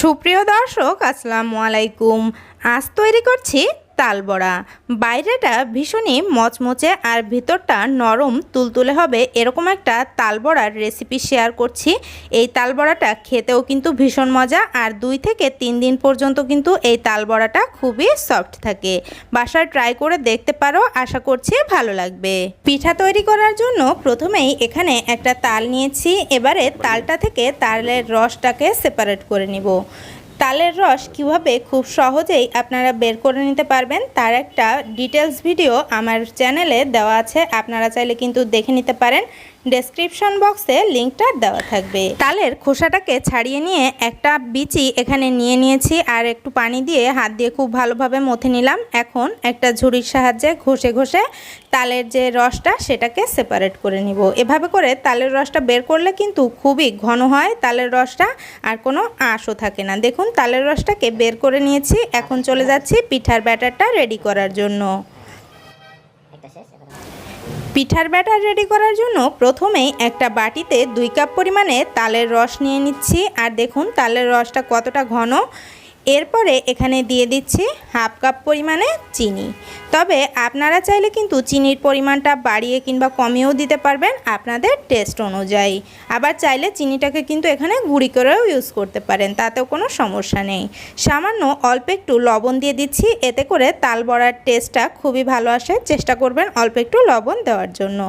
সুপ্রিয় দর্শক আসসালামু আলাইকুম। আজ তৈরি করছি তালবড়া। বাইরেটা ভীষণই মচমচে আর ভিতরটা নরম তুলতুলে হবে এরকম একটা তালবড়ার রেসিপি শেয়ার করছি। এই তালবড়াটা খেতেও কিন্তু ভীষণ মজা আর দুই থেকে তিন দিন পর্যন্ত কিন্তু এই তালবড়াটা খুবই সফট থাকে। বাসায় ট্রাই করে দেখতে পারো, আশা করছি ভালো লাগবে। পিঠা তৈরি করার জন্য প্রথমেই এখানে একটা তাল নিয়েছি, এবারে তালটা থেকে তালের রসটাকে সেপারেট করে নিব। তালের রস কীভাবে খুব সহজেই আপনারা বের করে নিতে পারবেন, তার একটা ডিটেলস ভিডিও আমার চ্যানেলে দেওয়া আছে, আপনারা চাইলে কিন্তু দেখে নিতে পারেন। ডেসক্রিপশন বক্সে লিঙ্কটা দেওয়া থাকবে। তালের খোসাটাকে ছাড়িয়ে নিয়ে একটা বিচি এখানে নিয়ে নিয়েছি আর একটু পানি দিয়ে হাত দিয়ে খুব ভালোভাবে মথে নিলাম। এখন একটা ঝুড়ির সাহায্যে ঘষে ঘষে তালের যে রসটা সেটাকে সেপারেট করে নিব। এভাবে করে তালের রসটা বের করলে কিন্তু খুবই ঘন হয়, তালের রসটা আর কোনো আঁশও থাকে না। দেখুন, তালের রসটাকে বের করে নিয়েছি। এখন চলে যাচ্ছি পিঠার ব্যাটারটা রেডি করার জন্য। পিঠার ব্যাটার রেডি করার জন্য প্রথমেই একটা বাটিতে দুই কাপ পরিমাণে তালের রস নিয়ে নিচ্ছি। আর দেখুন, তালের রসটা কতটা ঘন। এরপরে এখানে দিয়ে দিচ্ছি হাফ কাপ পরিমাণে চিনি। তবে আপনারা চাইলে কিন্তু চিনির পরিমাণটা বাড়িয়ে কিংবা কমিয়েও দিতে পারবেন আপনাদের টেস্ট অনুযায়ী। আবার চাইলে চিনিটাকে কিন্তু এখানে গুঁড়ি করেও ইউজ করতে পারেন, তাতেও কোনো সমস্যা নেই। সামান্য অল্প একটু লবণ দিয়ে দিচ্ছি, এতে করে তাল বড়ার টেস্টটা খুবই ভালো আসে। চেষ্টা করবেন অল্প একটু লবণ দেওয়ার জন্য।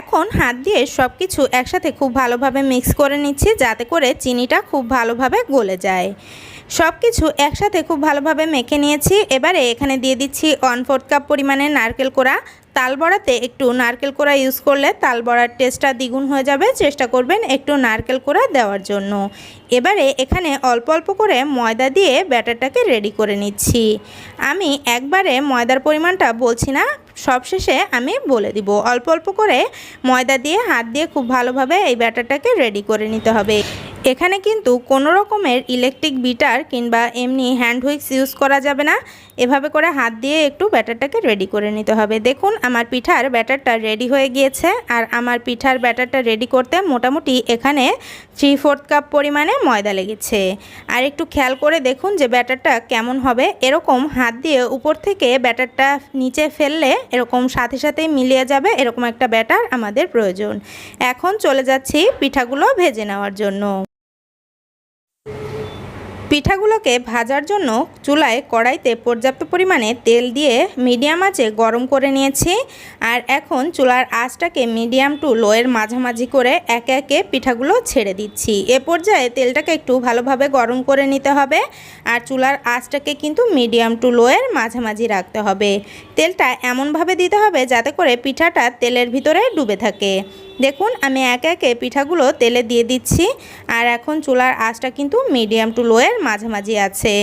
এখন হাত দিয়ে সব কিছু একসাথে খুব ভালোভাবে মিক্স করে নিচ্ছি, যাতে করে চিনিটা খুব ভালোভাবে গলে যায়। সব কিছু একসাথে খুব ভালোভাবে মেখে নিয়েছি। এবারে এখানে দিয়ে দিচ্ছি ওয়ান ফোর্থ কাপ পরিমাণে নারকেল কোড়া। তাল বড়াতে একটু নারকেল কোড়া ইউজ করলে তাল বড়ার টেস্টটা দ্বিগুণ হয়ে যাবে। চেষ্টা করবেন একটু নারকেল কোড়া দেওয়ার জন্য। এবারে এখানে অল্প অল্প করে ময়দা দিয়ে ব্যাটারটাকে রেডি করে নিচ্ছি। আমি একবারে ময়দার পরিমাণটা বলছি না, সবশেষে আমি বলে দিব। অল্প অল্প করে ময়দা দিয়ে হাত দিয়ে খুব ভালোভাবে এই ব্যাটারটাকে রেডি করে নিতে হবে। এখানে কিন্তু কোনো রকমের ইলেকট্রিক বিটার কিংবা এমনি হ্যান্ড হুইক্স ইউজ করা যাবে না। এভাবে করে হাত দিয়ে একটু ব্যাটারটাকে রেডি করে নিতে হবে। দেখুন, আমার পিঠার ব্যাটারটা রেডি হয়ে গিয়েছে আর আমার পিঠার ব্যাটারটা রেডি করতে মোটামুটি এখানে থ্রি ফোর্থ কাপ পরিমাণে ময়দা লেগেছে। আর একটু খেয়াল করে দেখুন যে ব্যাটারটা কেমন হবে। এরকম হাত দিয়ে উপর থেকে ব্যাটারটা নিচে ফেললে এরকম সাথে সাথে মিলিয়ে যাবে এরকম একটা ব্যাটার আমাদের প্রয়োজন। এখন চলে যাচ্ছি পিঠাগুলো ভেজে নেওয়ার জন্য। পিঠাগুলোকে ভাজার জন্য চুলায় কড়াইতে পর্যাপ্ত পরিমাণে তেল দিয়ে মিডিয়াম আঁচে গরম করে নিয়েছি। আর এখন চুলার আঁচটাকে মিডিয়াম টু লোয়ের মাঝামাঝি করে একে একে পিঠাগুলো ছেড়ে দিচ্ছি। এ পর্যায়ে তেলটাকে একটু ভালোভাবে গরম করে নিতে হবে। আর চুলার আঁচটাকে কিন্তু মিডিয়াম টু লোয়ের মাঝামাঝি রাখতে হবে। তেলটা এমনভাবে দিতে হবে যাতে করে পিঠাটা তেলের ভিতরে ডুবে থাকে। দেখুন, আমি একে একে পিঠাগুলো তেলে দিয়ে দিচ্ছি। আর এখন চুলার আঁচটা কিন্তু মিডিয়াম টু লোয়ের মাঝামাঝি আছে।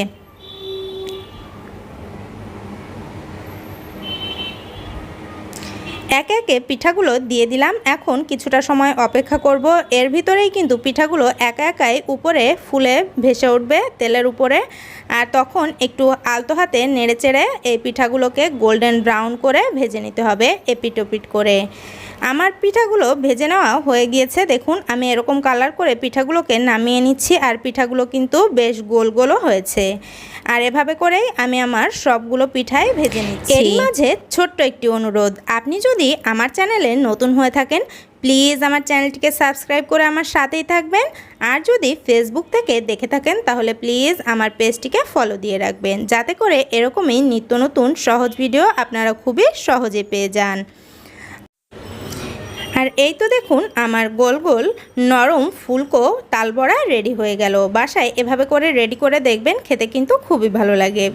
একে একে পিঠাগুলো দিয়ে দিলাম। এখন কিছুটা সময় অপেক্ষা করব। এর ভিতরেই কিন্তু পিঠাগুলো একা একাই উপরে ফুলে ভেসে উঠবে তেলের উপরে। আর তখন একটু আলতো হাতে নেড়ে চেড়ে এই পিঠাগুলোকে গোল্ডেন ব্রাউন করে ভেজে নিতে হবে এপিটোপিট করে। আমার পিঠাগুলো ভেজে নেওয়া হয়ে গিয়েছে। দেখুন আমি এরকম কালার করে পিঠাগুলোকে নামিয়ে নিচ্ছি আর পিঠাগুলো কিন্তু বেশ গোল গোলও হয়েছে। আর এভাবে করেই আমি আমার সবগুলো পিঠাই ভেজে নিচ্ছি। এর মাঝে ছোট্ট একটি অনুরোধ আপনি যদি আমার চ্যানেলে নতুন হয়ে থাকেন প্লিজ আমার চ্যানেলটিকে সাবস্ক্রাইব করে আমার সাথেই থাকবেন। আর যদি ফেসবুক থেকে দেখে থাকেন তাহলে প্লিজ আমার পেজটিকে ফলো দিয়ে রাখবেন। যাতে করে এরকমই নিত্য নতুন সহজ ভিডিও আপনারা খুবই সহজে পেয়ে যান। আর এই তো দেখুন আমার গোল গোল নরম ফুলকো তালবড়া রেডি হয়ে গেল। বাসায় এভাবে করে রেডি করে দেখবেন, খেতে কিন্তু খুবই ভালো লাগে।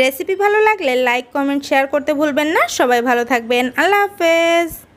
রেসিপি ভালো লাগলে লাইক কমেন্ট শেয়ার করতে ভুলবেন না। সবাই ভালো থাকবেন। আল্লাহ হাফেজ।